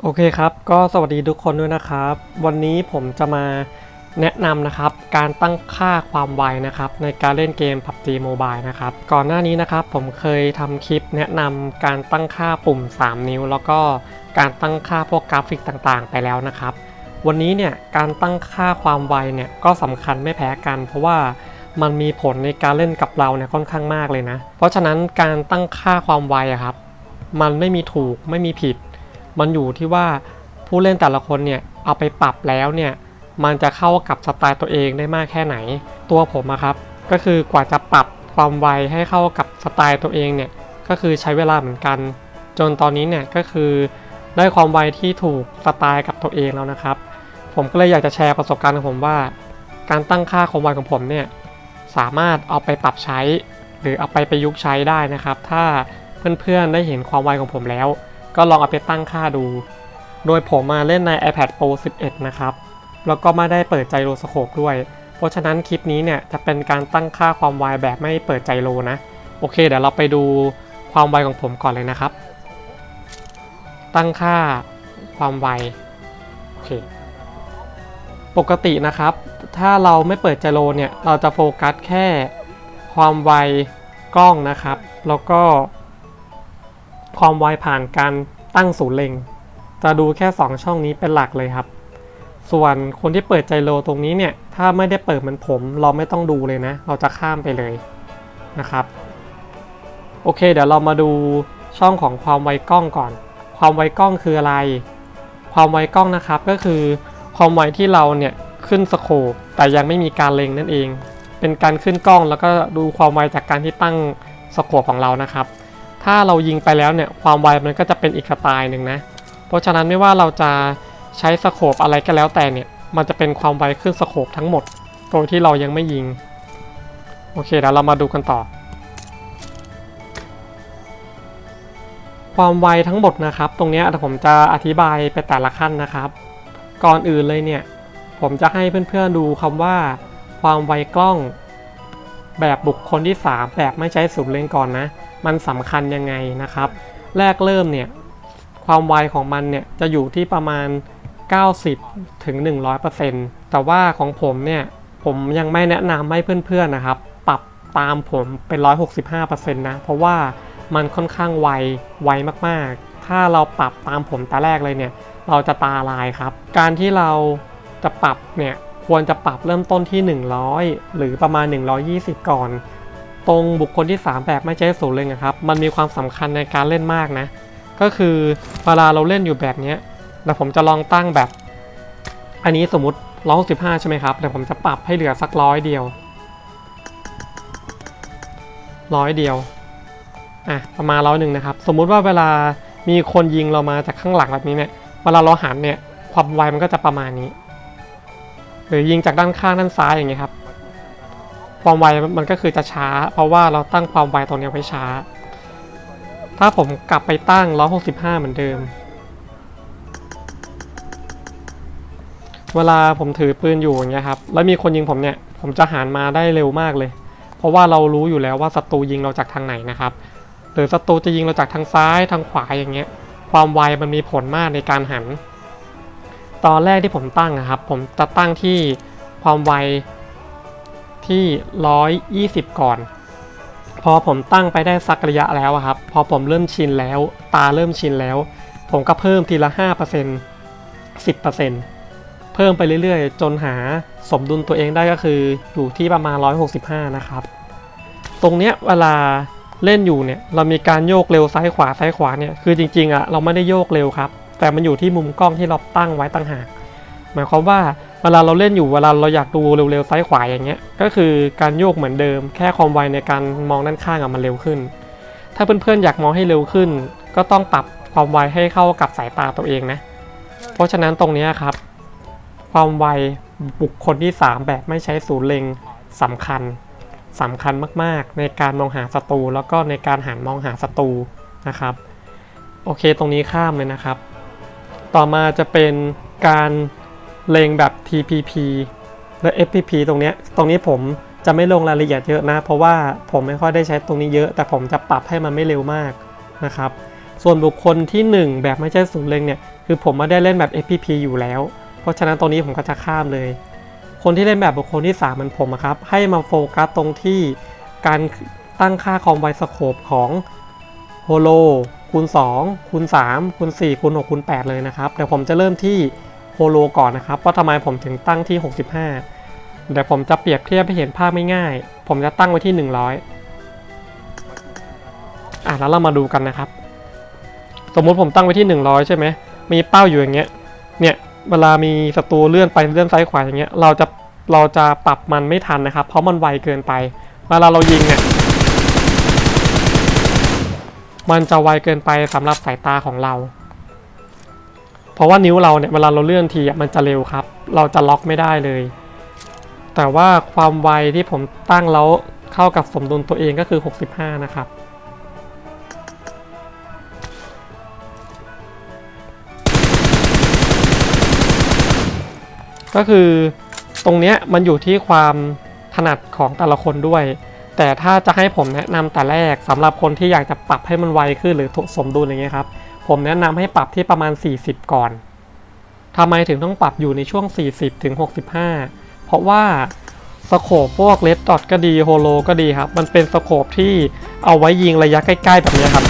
โอเคครับ ก็สวัสดีทุกคนด้วยนะครับ วันนี้ผมจะมาแนะนำนะครับ การตั้งค่าความไวนะครับ ในการเล่นเกม PUBG Mobile นะครับ ก่อนหน้านี้นะครับผมเคยทำคลิปแนะนำการตั้งค่าปุ่ม 3 นิ้ว แล้วก็การตั้งค่าพวกกราฟิกต่างๆ ไปแล้วนะครับ วันนี้เนี่ยการตั้งค่าความไวเนี่ยก็สำคัญไม่แพ้กัน เพราะว่ามันมีผลในการเล่นกับเราเนี่ยค่อนข้างมากเลยนะ เพราะฉะนั้นการตั้งค่าความไวอะครับ มันไม่มีถูกไม่มีผิด มันอยู่ที่ว่าผู้เล่นแต่ละคนเนี่ยเอาไปปรับแล้วเนี่ยมันจะเข้ากับสไตล์ตัวเองได้มากแค่ไหน ตัวผมอะครับ ก็คือกว่าจะปรับความไวให้เข้ากับสไตล์ตัวเองเนี่ยก็คือใช้เวลาเหมือนกัน จนตอนนี้เนี่ยก็คือได้ความไวที่ถูกสไตล์กับตัวเองแล้วนะครับ ผมก็เลยอยากจะแชร์ประสบการณ์ของผมว่า การตั้งค่าความไวของผมเนี่ยสามารถเอาไปปรับใช้ หรือเอาไปประยุกต์ใช้ได้นะครับ ถ้าเพื่อนๆได้เห็นความไวของผมแล้ว ก็ลองเอาไปตั้งค่าดู โดยผมมาเล่นใน iPad Pro 11 นะครับ แล้วก็ไม่ได้เปิดใจโลสโคปด้วย เพราะฉะนั้นคลิปนี้เนี่ยจะเป็นการตั้งค่าความไวแบบไม่เปิดใจโลนะ โอเค เดี๋ยวเราไปดูความไวของผมก่อนเลยนะครับ ตั้งค่าความไว โอเค ปกตินะครับ ถ้าเราไม่เปิดใจโลเนี่ย เราจะโฟกัสแค่ความไวกล้องนะครับ แล้วก็ ความไวผ่านการตั้งศูนย์เล็ง จะดูแค่ 2 ช่องนี้เป็นหลักเลยครับ ส่วนคนที่เปิดใจโลตรงนี้เนี่ย ถ้าไม่ได้เปิดเหมือนผม เราไม่ต้องดูเลยนะ เราจะข้ามไปเลยนะครับ โอเค เดี๋ยวเรามาดูช่องของความไวกล้องก่อน ความไวกล้องคืออะไร ความไวกล้องนะครับก็คือความไวที่เราเนี่ยขึ้นสโคปแต่ยังไม่มีการเล็งนั่นเอง เป็นการขึ้นกล้องแล้วก็ดูความไวจากการที่ตั้งสโคปของเรานะครับ ถ้าเรายิงไปแล้วเนี่ยความไวมันก็จะเป็นอีกสไตล์หนึ่งนะ เพราะฉะนั้นไม่ว่าเราจะใช้สโคปอะไรก็แล้วแต่เนี่ย มันจะเป็นความไวขึ้นสโคปทั้งหมดโดยที่เรายังไม่ยิง โอเคเดี๋ยวเรามาดูกันต่อ ความไวทั้งหมดนะครับ ตรงนี้ผมจะอธิบายไปแต่ละขั้นนะครับ ก่อนอื่นเลยเนี่ย ผมจะให้เพื่อนๆดูคำว่า ความไวกล้อง แบบบุคคลที่ 3 แบบไม่ใช้สูตรเล่นก่อนนะ มันสำคัญยังไงนะครับ แรกเริ่มเนี่ยความไวของมันเนี่ยจะอยู่ที่ประมาณ 90ถึง100%แต่ว่าของผมเนี่ยผมยังไม่แนะนำให้เพื่อนๆนะครับ ปรับตามผมเป็น 165%นะเพราะว่ามันค่อนข้างไวไวมากๆ ถ้าเราปรับตามผมแต่แรกเลยเนี่ยเราจะตาลายครับ การที่เราจะปรับเนี่ยควรจะปรับเริ่มต้นที่ 100 หรือประมาณ 120 ก่อน ตรงบุคคลที่ 3 แบบไม่ใช่ศูนย์เลยนะครับ มันมีความสำคัญในการเล่นมากนะ ก็คือเวลาเราเล่นอยู่แบบนี้เดี๋ยวผมจะลองตั้งแบบ อันนี้สมมติ165ใช่ไหมครับเดี๋ยวผมจะปรับให้เหลือสักร้อยเดียวร้อยเดียวอะประมาณร้อยหนึ่งนะครับ สมมุติว่าเวลามีคนยิงเรามาจากข้างหลังแบบนี้เนี่ยเวลาเราหันเนี่ยความไวมันก็จะประมาณนี้ หรือยิงจากด้านข้างด้านซ้ายอย่างเงี้ยครับ ความไวมันก็คือจะช้า เพราะว่าเราตั้งความไวตรงนี้ไว้ช้า ถ้าผมกลับไปตั้ง 165 เหมือนเดิม เวลาผมถือปืนอยู่อย่างเงี้ยครับ แล้วมีคนยิงผมเนี่ย ผมจะหันมาได้เร็วมากเลย เพราะว่าเรารู้อยู่แล้วว่าศัตรูยิงเราจากทางไหนนะครับ หรือศัตรูจะยิงเราจากทางซ้ายทางขวาอย่างเงี้ย ความไวมันมีผลมากในการหัน ตอนแรกที่ผมตั้งอะครับ ผมจะตั้งที่ความไว ที่ 120 ก่อน พอผมตั้งไปได้สักระยะแล้วครับ พอผมเริ่มชินแล้ว ตาเริ่มชินแล้ว ผมก็เพิ่มทีละ 5% 10%เพิ่มไปเรื่อยๆ จนหาสมดุลตัวเองได้ก็คืออยู่ที่ประมาณ 165 นะครับ ตรงเนี้ยเวลาเล่นอยู่เนี่ยเรามีการโยกเร็วซ้ายขวาซ้ายขวาเนี่ยคือจริงๆอะเราไม่ได้โยกเร็วครับ แต่มันอยู่ที่มุมกล้องที่เราตั้งไว้ต่างหาก หมายความว่า เวลาเราเล่นอยู่เวลาเราอยากดูเร็วๆซ้ายขวาอย่างเงี้ย ก็คือการโยกเหมือนเดิม แค่ความไวในการมองด้านข้างอะมันเร็วขึ้น ถ้าเพื่อนๆอยากมองให้เร็วขึ้น ก็ต้องปรับความไวให้เข้ากับสายตาตัวเองนะ เพราะฉะนั้นตรงนี้ครับ ความไวบุคคลที่ 3 แบบไม่ใช้ศูนย์เล็งสำคัญสำคัญมากๆ ในการมองหาศัตรูแล้วก็ในการหันมองหาศัตรูนะครับ โอเคตรงนี้ข้ามเลยนะครับ ต่อมาจะเป็นการ เลงแบบ TPP และ FPP ตรงเนี้ยตรงนี้ผมจะไม่ลงรายละเอียดเยอะนะ เพราะว่าผมไม่ค่อยได้ใช้ตรงนี้เยอะ แต่ผมจะปรับให้มันไม่เร็วมากนะครับ ส่วนบุคคลที่ 1 แบบไม่ใช่ศูนย์เลงเนี่ยคือผมไม่ได้เล่นแบบ FPP อยู่แล้ว เพราะฉะนั้นตรงนี้ผมก็จะข้ามเลย คนที่เล่นแบบบุคคลที่ 3มือนผมครับ ให้มาโฟกัสตรงที่การตั้งค่าคอมไวสโคปของโฮโลคูณ2คูณ3คูณ4คูณ6คูณ8เลยนะครับเดี๋ยวผมจะเริ่มที่ โฮโลก่อนนะครับว่าทำไมผมถึงตั้งที่ 65 เดี๋ยวผมจะเปรียบเทียบให้เห็นภาพไม่ง่ายผมจะตั้งไว้ที่ 100 อะแล้วเรามาดูกันนะครับ สมมุติผมตั้งไว้ที่ 100 ใช่ไหมมีเป้าอยู่อย่างเงี้ย เนี่ยเวลามีศัตรูเลื่อนไปเลื่อนซ้ายขวาอย่างเงี้ยเราจะเราจะปรับมันไม่ทันนะครับ เพราะมันไวเกินไปเวลาเรายิงเนี่ยมันจะไวเกินไปสำหรับสายตาของเรา ราะว่านิ้วเราเนี่ยเวลาเราเลื่อนทีมันจะเร็วครับ เราจะล็อกไม่ได้เลย แต่ว่าความไวที่ผมตั้งแล้วเข้ากับสมดุลตัวเองก็คือ 65 นะครับก็คือตรงเนี้ยมันอยู่ที่ความถนัดของแต่ละคนด้วย แต่ถ้าจะให้ผมแนะนำแต่แรกสำหรับคนที่อยากจะปรับให้มันไวขึ้นหรือสมดุลอย่างเงี้ยครับ ผมแนะนำให้ปรับที่ประมาณ 40 ก่อนทำไมถึงต้องปรับอยู่ในช่วง 40ถึง65 เพราะว่าสโคปพวกเลดดอทก็ดีโฮโลก็ดีครับ มันเป็นสโคปที่เอาไว้ยิงระยะใกล้ๆแบบนี้ครับ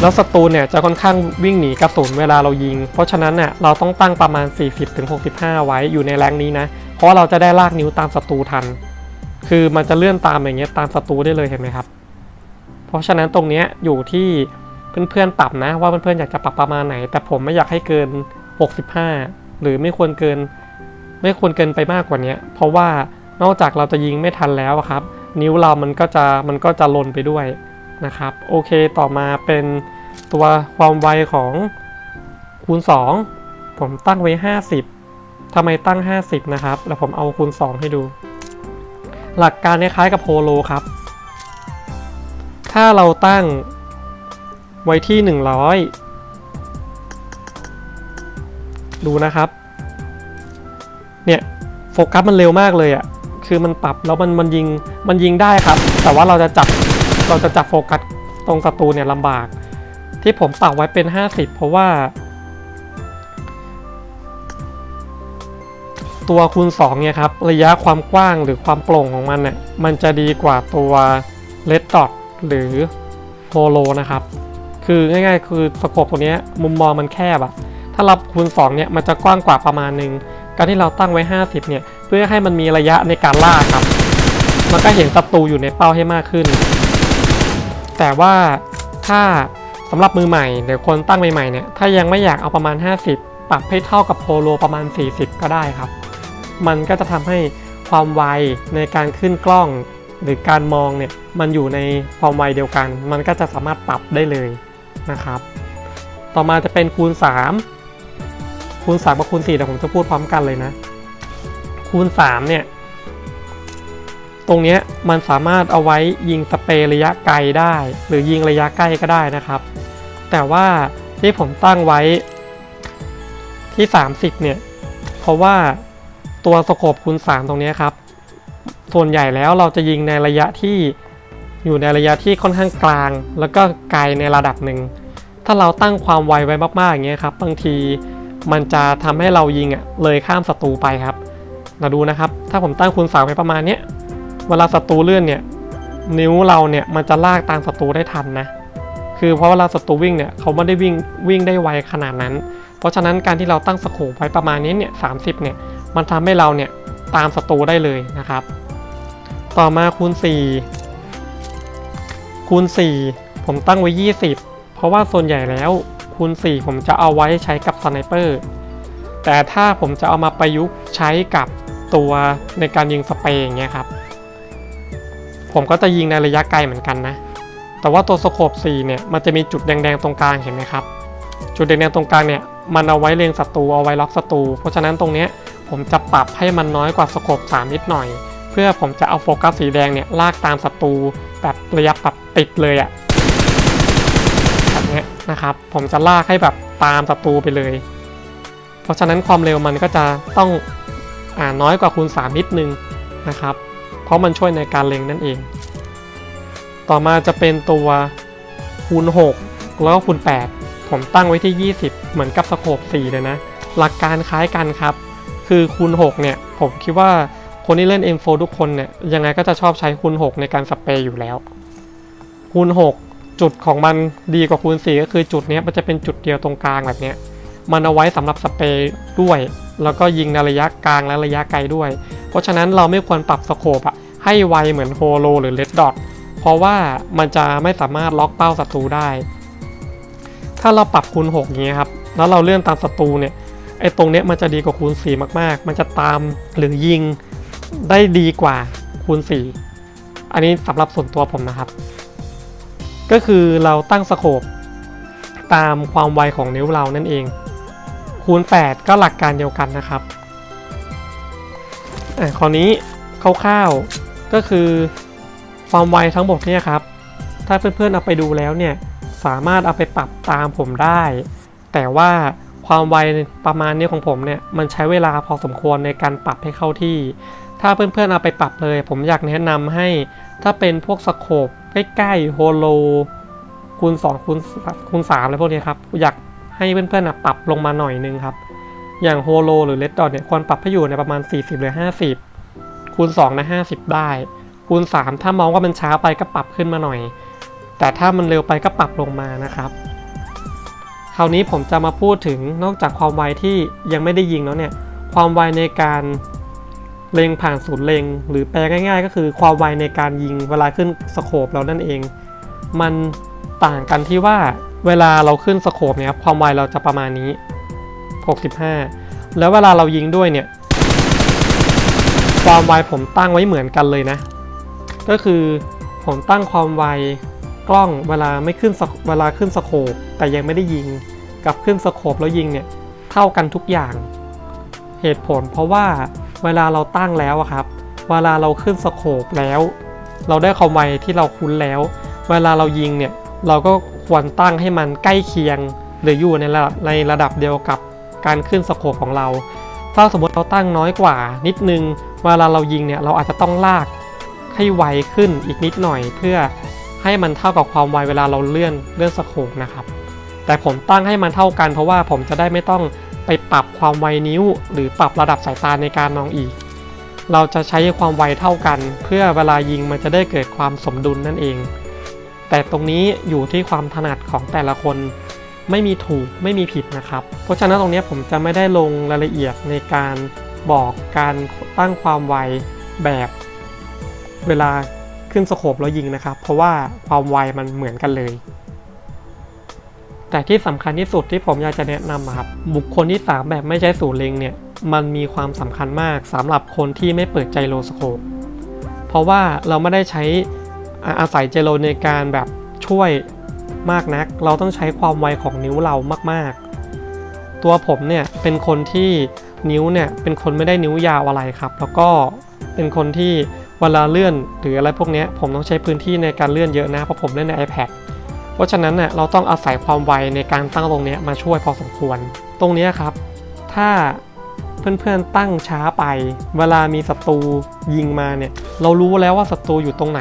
แล้วศัตรูเนี่ยจะค่อนข้างวิ่งหนีกระสุนเวลาเรายิง เพราะฉะนั้นเนี่ยเราต้องตั้งประมาณ 40-65 ไว้อยู่ในแรงนี้นะ เพราะเราจะได้ลากนิ้วตามศัตรูทัน คือมันจะเลื่อนตามอย่างเงี้ยตามศัตรูได้เลยเห็นไหมครับ เพราะฉะนั้นตรงเนี้ยอยู่ที่ เพื่อนๆปรับนะ ว่าเพื่อนๆอยากจะปรับประมาณไหน แต่ผมไม่อยากให้เกิน 65 หรือไม่ควรเกิน ไม่ควรเกินไปมากกว่านี้เพราะว่านอกจากเราจะยิงไม่ทันแล้วครับ นิ้วเรามันก็จะมันก็จะลนไปด้วยนะครับ โอเคต่อมาเป็นตัวความไวของคูณ 2 ผมตั้งไว้ 50ทำไมตั้ง 50 นะครับ แล้วผมเอาคูณ 2 ให้ดู หลักการคล้ายๆกับโฮโลครับ ถ้าเราตั้ง ไว้ที่ 100 ดูนะครับ เนี่ยโฟกัสมันเร็วมากเลยอะ่ะ คือมันปรับแล้วมันมันยิงมันยิงได้ครับ แต่ว่าเราจะจับเราจะจับโฟกัสตรงศัตรูเนี่ยลำบาก ที่ผมปรับไว้เป็น 50 เพราะว่า ตัวคูณ2เนี่ยครับ ระยะความกว้างหรือความโปร่งของมันเนี่ยมันจะดีกว่าตัว Red Dot หรือ Holo นะครับ คือง่ายๆ คือสโคปตัวนี้มุมมองมันแคบอะถ้าเราคูณ2เนี่ยมันจะกว้างกว่าประมาณหนึง การที่เราตั้งไว้ 50 เนี่ย เพื่อให้มันมีระยะในการล่าครับ มันก็เห็นศัตรูอยู่ในเป้าให้มากขึ้น แต่ว่าถ้าสำหรับมือใหม่หรือคนตั้งใหม่ๆเนี่ย ถ้ายังไม่อยากเอาประมาณ 50 ปรับให้เท่ากับโพโลประมาณ 40 ก็ได้ครับ มันก็จะทำให้ความไวในการขึ้นกล้องหรือการมองเนี่ยมันอยู่ในความไวเดียวกัน มันก็จะสามารถปรับได้เลย นะครับ ต่อมาจะเป็นคูณ 3 คูณ3กับคูณ4เดี๋ยวผมจะพูดพร้อมกันเลยนะ คูณ 3 เนี่ย ตรงเนี้ยมันสามารถเอาไว้ยิงสเปรย์ระยะไกลได้ หรือยิงระยะใกล้ก็ได้นะครับ แต่ว่าที่ผมตั้งไว้ที่ 30 เนี่ย เพราะว่าตัวสโคปคูณ 3 ตรงนี้ครับ ส่วนใหญ่แล้วเราจะยิงในระยะที่อยู่ในระยะที่ค่อนข้างกลาง แล้วก็ไกลในระดับหนึ่ง ถ้าเราตั้งความไวไว้มากๆอย่างเงี้ยครับบางทีมันจะทำให้เรายิงอะเลยข้ามศัตรูไปครับเราดูนะครับ ถ้าผมตั้งคูณ3ไว้ประมาณเนี้ยเวลาศัตรูเลื่อนเนี่ยนิ้วเราเนี่ยมันจะลากตามศัตรูได้ทันนะคือเพราะเวลาศัตรูวิ่งเนี่ยเขาไม่ได้วิ่งวิ่งได้ไวขนาดนั้น เพราะฉะนั้นการที่เราตั้งสโคปไว้ประมาณนี้เนี่ยสาเนี่ยมันทำให้เราเนี่ยตามศัตรูได้เลยนะครับ ต่อมาคูณ 4 คูณ 4 ผมตั้งไว้ 20 เพราะว่าส่วนใหญ่แล้วคูณ 4 ผมจะเอาไว้ใช้กับสไนเปอร์แต่ถ้าผมจะเอามาประยุกต์ใช้กับตัวในการยิงสเปรย์อย่างเงี้ยครับ ผมก็จะยิงในระยะไกลเหมือนกันนะ แต่ว่าตัวสโคป4เนี่ยมันจะมีจุดแดงๆตรงกลางเห็นไหมครับ จุดแดงๆตรงกลางเนี่ยมันเอาไว้เล็งศัตรูเอาไว้ล็อกศัตรูเพราะฉะนั้นตรงเนี้ยผมจะปรับให้มันน้อยกว่าสโคป3นิดหน่อย เพื่อผมจะเอาโฟกัสสีแดงเนี่ยลากตามศัตรูแบบระยะแบบติดเลยอะ แบบนี้นะครับ ผมจะลากให้แบบตามศัตรูไปเลย เพราะฉะนั้นความเร็วมันก็จะต้องอ่าน้อยกว่าคูณ 3 นิดนึงนะครับ เพราะมันช่วยในการเล็งนั่นเอง ต่อมาจะเป็นตัวคูณ 6 แล้วก็คูณ 8 ผมตั้งไว้ที่ 20 เหมือนกับสโคป4เลยนะ หลักการคล้ายกันครับ คือคูณ 6 เนี่ย ผมคิดว่าคนที่เล่น M4 ทุกคนเนี่ย ยังไงก็จะชอบใช้คูณ 6 ในการสเปรย์อยู่แล้วคูณ 6 จุดของมันดีกว่าคูณ4ก็คือจุดนี้มันจะเป็นจุดเดียวตรงกลางแบบนี้มันเอาไว้สำหรับสเปรย์ด้วย แล้วก็ยิงในระยะกลางและระยะไกลด้วย เพราะฉะนั้นเราไม่ควรปรับสโคปอะให้ไวเหมือนโฮโลหรือเลดดอทเพราะว่ามันจะไม่สามารถล็อกเป้าศัตรูได้ ถ้าเราปรับคูณ6อย่างเงี้ยครับแล้วเราเลื่อนตามศัตรูเนี่ยไอ้ตรงเนี้ยมันจะดีกว่าคูณ 4 มากๆ มันจะตามหรือยิงได้ดีกว่าคูณ 4 อันนี้สำหรับส่วนตัวผมนะครับ ก็คือเราตั้งสโคปตามความไวของนิ้วเรานั่นเอง คูณ 8 ก็หลักการเดียวกันนะครับอะคราวนี้คร่าวๆก็คือความไวทั้งหมดเนี่ยครับ ถ้าเพื่อนๆเอาไปดูแล้วเนี่ยสามารถเอาไปปรับตามผมได้ แต่ว่าความไวประมาณนี้ของผมเนี่ยมันใช้เวลาพอสมควรในการปรับให้เข้าที่ ถ้าเพื่อนๆเอาไปปรับเลย ผมอยากแนะนำให้ถ้าเป็นพวกสโคปใกล้ๆโฮโลคูณ2คูณคูณ3อะไรพวกนี้ครับ อยากให้เพื่อนๆอะปรับลงมาหน่อยนึงครับ อย่างโฮโลหรือเลดดอทเนี่ยควรปรับให้อยู่ในประมาณ 40 หรือ 50 คูณ2นะ50 ได้ คูณ 3 ถ้ามองว่ามันช้าไปก็ปรับขึ้นมาหน่อย แต่ถ้ามันเร็วไปก็ปรับลงมานะครับ คราวนี้ผมจะมาพูดถึงนอกจากความไวที่ยังไม่ได้ยิงแล้วเนี่ย ความไวในการ เล็งผ่านศูนย์เล็ง หรือแปลง่าย ๆ ก็คือความไวในการยิงเวลาขึ้นสโคปเรานั่นเอง มันต่างกันที่ว่าเวลาเราขึ้นสโคปเนี่ยครับความไวเราจะประมาณนี้ 65 แล้วเวลาเรายิงด้วยเนี่ย ความไวผมตั้งไว้เหมือนกันเลยนะ ก็คือผมตั้งความไวกล้องเวลาไม่ขึ้นเวลาขึ้นสโคปแต่ยังไม่ได้ยิงกับขึ้นสโคปแล้วยิงเนี่ยเท่ากันทุกอย่าง เหตุผลเพราะว่า เวลาเราตั้งแล้วอะครับ เวลาเราขึ้นสโคปแล้ว เราได้ความไวที่เราคุ้นแล้ว เวลาเรายิงเนี่ยเราก็ควรตั้งให้มันใกล้เคียง หรืออยู่ในระดับในระดับเดียวกับการขึ้นสโคปของเรา ถ้าสมมติเราตั้งน้อยกว่า นิดนึง เวลาเรายิงเนี่ยเราอาจจะต้องลากให้ไวขึ้นอีกนิดหน่อย เพื่อให้มันเท่ากับความไวเวลาเราเลื่อนเลื่อนสโคปนะครับ แต่ผมตั้งให้มันเท่ากันเพราะว่าผมจะได้ไม่ต้อง ไปปรับความไวนิ้ว หรือปรับระดับสายตาในการมองอีก เราจะใช้ความไวเท่ากัน เพื่อเวลายิงมันจะได้เกิดความสมดุลนั่นเอง แต่ตรงนี้อยู่ที่ความถนัดของแต่ละคนไม่มีถูกไม่มีผิดนะครับ เพราะฉะนั้นตรงนี้ผมจะไม่ได้ลงรายละเอียดในการบอกการตั้งความไวแบบเวลาขึ้นสโคปแล้วยิงนะครับ เพราะว่าความไวมันเหมือนกันเลย แต่ที่สำคัญที่สุดที่ผมอยากจะแนะนำครับบุคคลที่ 3 แบบไม่ใช้ศูนย์เล็งเนี่ยมันมีความสำคัญมากสำหรับคนที่ไม่เปิดใจโลสโคปเพราะว่าเราไม่ได้ใช้อาศัยเจโลในการแบบช่วยมากนัก เราต้องใช้ความไวของนิ้วเรามาก ๆ ตัวผมเนี่ยเป็นคนที่นิ้วเนี่ยเป็นคนไม่ได้นิ้วยาวอะไรครับ แล้วก็เป็นคนที่เวลาเลื่อนหรืออะไรพวกนี้ผมต้องใช้พื้นที่ในการเลื่อนเยอะนะเพราะผมเล่นใน iPad เพราะฉะนั้นเนี่ยเราต้องอาศัยความไวในการตั้งตรงนี้มาช่วยพอสมควร ตรงนี้ครับ ถ้าเพื่อนๆตั้งช้าไป เวลามีศัตรูยิงมาเนี่ย เรารู้แล้วว่าศัตรูอยู่ตรงไหน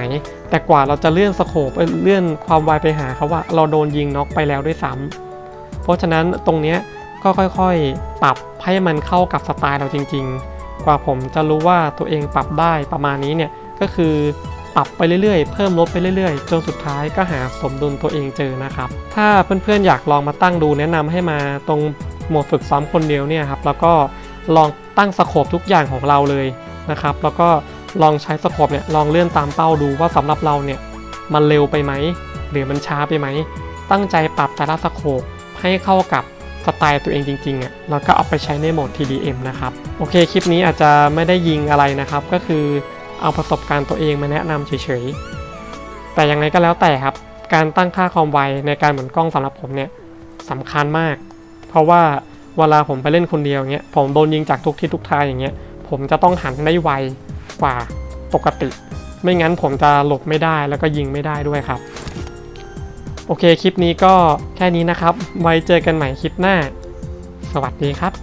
แต่กว่าเราจะเลื่อนสโคปเลื่อนความไวไปหาเขาว่าเราโดนยิงน็อกไปแล้วด้วยซ้ำเพราะฉะนั้นตรงนี้ก็ค่อยๆ ปรับให้มันเข้ากับสไตล์เราจริง ๆ กว่าผมจะรู้ว่าตัวเองปรับได้ประมาณนี้เนี่ยก็คือ ปรับไปเรื่อยๆ เพิ่มลดไปเรื่อยๆ จนสุดท้ายก็หาสมดุลตัวเองเจอนะครับ ถ้าเพื่อนๆอยากลองมาตั้งดูแนะนำให้มาตรงโหมดฝึกซ้อมคนเดียวเนี่ยครับแล้วก็ลองตั้งสโคปทุกอย่างของเราเลยนะครับแล้วก็ลองใช้สโคปเนี่ยลองเลื่อนตามเป้าดูว่าสำหรับเราเนี่ยมันเร็วไปไหมหรือมันช้าไปไหม ตั้งใจปรับแต่ละสโคปให้เข้ากับสไตล์ตัวเองจริงๆอะแล้วก็เอาไปใช้ในโหมด TDM นะครับ โอเค คลิปนี้อาจจะไม่ได้ยิงอะไรนะครับ ก็คือ เอาประสบการณ์ตัวเองมาแนะนำเฉยๆ แต่อยังไงก็แล้วแต่ครับ การตั้งค่าความไวในการหมุนกล้องสำหรับผมเนี่ยสำคัญมาก เพราะว่าเวลาผมไปเล่นคนเดียวเงี้ยผมโดนยิงจากทุกทิศทุกทางอย่างเงี้ยผมจะต้องหันได้ไวกว่าปกติ ไม่งั้นผมจะหลบไม่ได้แล้วก็ยิงไม่ได้ด้วยครับ โอเคคลิปนี้ก็แค่นี้นะครับ ไว้เจอกันใหม่คลิปหน้า สวัสดีครับ